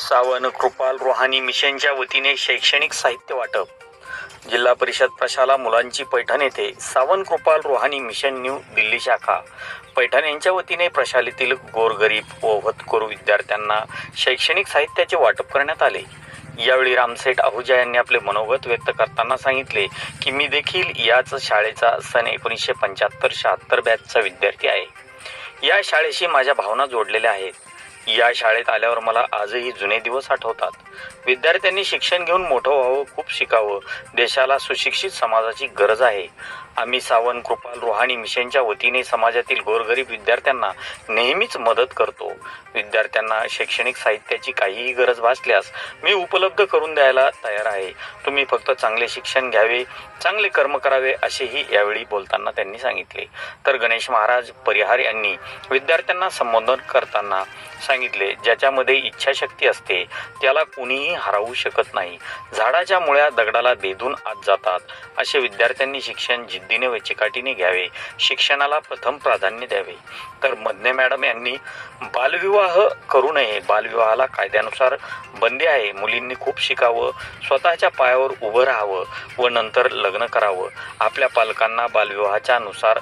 सावन कृपाल रोहानी मिशनच्या वतीने शैक्षणिक साहित्य वाटप. जिल्हा परिषद प्रशाला मुलांची पैठण येथे सावन कृपाल रोहानी मिशन न्यू दिल्ली शाखा. पैठण यांच्या वतीने प्रशालेतील गोरगरीब व होतकरू विद्यार्थ्यांना शैक्षणिक साहित्याचे वाटप करण्यात आले. यावेळी रामसेठ आहुजा यांनी आपले मनोगत व्यक्त करताना सांगितले की मी देखील याच शाळेचा सन एकोणीसशे पंच्याहत्तर शहात्तर बॅचचा विद्यार्थी आहे. या शाळेशी माझ्या भावना जोडलेल्या आहेत. या शाळेत आल्यावर मला आजही जुने दिवस आठवतात. विद्यार्थ्यांनी शिक्षण घेऊन मोठं व्हावं खूप शिकावं. देशाला सुशिक्षित समाजाची गरज आहे. आम्ही सावन कृपाल रोहाणी मिशनच्या वतीने समाजातील गोरगरीब विद्यार्थ्यांना नेहमीच मदत करतो. विद्यार्थ्यांना शैक्षणिक साहित्याची काहीही गरज भासल्यास मी उपलब्ध करून द्यायला तयार आहे. तुम्ही फक्त चांगले शिक्षण घ्यावे चांगले कर्म करावे असेही यावेळी बोलताना त्यांनी सांगितले. तर गणेश महाराज परिहार यांनी विद्यार्थ्यांना संबोधन करताना सांगितले ज्याच्यामध्ये इच्छाशक्ती असते त्याला कुणीही हरवू शकत नाही. झाडाच्या मुळ्या दगडाला भेदून आत जातात. असे विद्यार्थ्यांनी शिक्षण जिद्दीने व चिकाटीने घ्यावे. शिक्षणाला प्रथम प्राधान्य द्यावे. तर मधने मॅडम यांनी बालविवाह करू नये. बालविवाहाला कायद्यानुसार बंदी आहे. मुलींनी खूप शिकावं. स्वतःच्या पायावर उभं राहावं व नंतर लग्न करावं. आपल्या पालकांना बालविवाहाच्या नुसार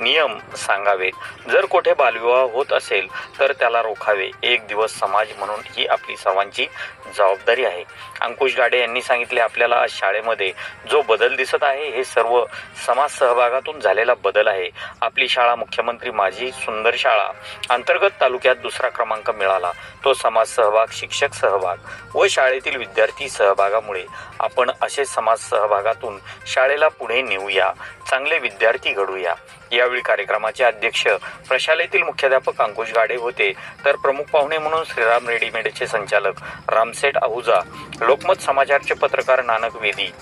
नियम सांगावे. जर कुठे बालविवाह होत असेल तर त्याला रोखावे. एक दिवस समाज म्हणून ही आपली सर्वांची जबाबदारी आहे. अंकुश गाडे यांनी सांगितले आपल्याला शाळेमध्ये जो बदल दिसत आहे हे सर्व समाज सहभागातून झालेला बदल आहे. आपली शाळा मुख्यमंत्री माझी सुंदर शाळा. अंतर्गत तालुक्यात दुसरा क्रमांक मिळाला. तो समाज सहभाग शिक्षक सहभाग व शाळेतील विद्यार्थी सहभागामुळे. आपण असे समाज सहभागातून शाळेला पुढे नेऊया. चांगले विद्यार्थी घडूया. यावेळी कार्यक्रमाचे अध्यक्ष प्रशालेतील मुख्याध्यापक अंकुश गाडे होते. तर प्रमुख पाहुणे म्हणून श्रीराम रेडीमेडचे संचालक रामसेठ आहुजा लोकमत समाचारचे पत्रकार नानक वेदी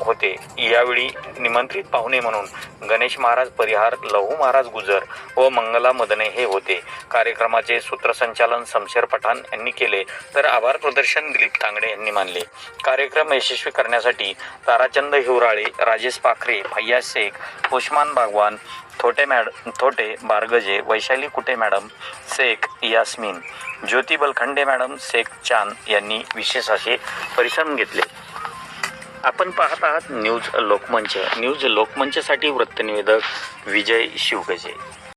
होते. यावेळी निमंत्रित पाहुणे म्हणून गणेश महाराज परिहार लहू महाराज गुजर व मंगला मदने हे होते. कार्यक्रमाचे सूत्रसंचालन शमशेर पठाण यांनी केले. तर आभार प्रदर्शन दिलीप तांगडे यांनी मानले. कार्यक्रम यशस्वी करण्यासाठी ताराचंद हिवराळे राजेश पाखरे भैया शेख उस्मान भागवान थोटे मॅड थोटे बारगजे वैशाली कुटे मॅडम शेख यास्मिन ज्योती बलखंडे मॅडम शेख चांद यांनी विशेष असे परिश्रम घेतले. आपण पाहत आहात न्यूज लोकमंच. न्यूज लोकमंचसाठी वृत्तनिवेदक विजय शिवगजे.